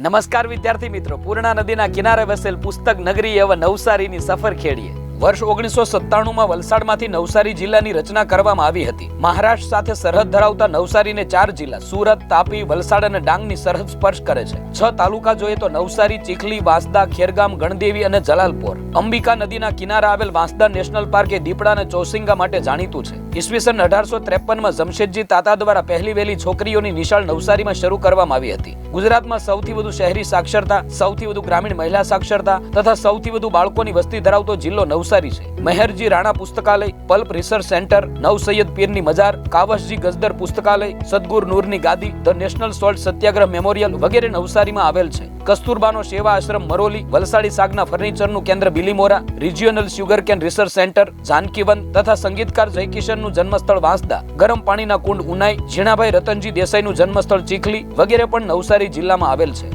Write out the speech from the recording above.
નમસ્કાર વિદ્યાર્થી મિત્રો પૂર્ણા નદીના કિનારે વસેલ પુસ્તક નગરી એવા નવસારીની સફર ખેડીએ વર્ષ ઓગણીસો સત્તાણુંમાં વલસાડમાંથી નવસારી જિલ્લાની રચના કરવામાં આવી હતી. મહારાષ્ટ્ર સાથે સરહદ ધરાવતા નવસારીને ચાર જિલ્લા, સુરત, તાપી, વલસાડ અને ડાંગની સરહદ સ્પર્શ કરે છે. છ તાલુકા જોઈએ તો નવસારી, ચીખલી, વાંસદા, ખેરગામ, ગણદેવી અને જલાલપોર. અંબિકા નદીના કિનારા આવેલ વાંસદા નેશનલ પાર્ક એ દીપડા અને ચોસિંગા માટે જાણીતું છે. ઈસવીસન અઢારસો ત્રેપનમાં જમશેદજી તાતા દ્વારા પહેલી વહેલી છોકરીઓની નિશાળ નવસારીમાં શરૂ કરવામાં આવી હતી. ગુજરાતમાં સૌથી વધુ શહેરી સાક્ષરતા, સૌથી વધુ ગ્રામીણ મહિલા સાક્ષરતા તથા સૌથી વધુ બાળકોની વસ્તી ધરાવતો જિલ્લો નવસારી છે. મહેરજી રાણા પુસ્તકાલય, પલ્પ રિસર્ચ સેન્ટર, નવ સૈયદ પીરની મજાર, કાવસજી ગજદર પુસ્તકાલય, સદગુર નૂરની ગાદી, the national salt Satyagraha memorial વગેરે નવસારીમાં આવેલ છે. કસ્તુરબાનો સેવા આશ્રમ મરોલી, વલસાડી સાગના ફર્નિચરનું કેન્દ્ર Bilimora, regional sugar cane research centre Janakivan તથા સંગીતકાર જયકિશનનું જન્મસ્થળ વાંસદા, ગરમ પાણીના કુંડ ઉનાઈ, ઝીણાભાઈ રતનજી દેસાઈનું જન્મસ્થળ ચીખલી વગેરે પણ નવસારી જિલ્લામાં આવેલ છે.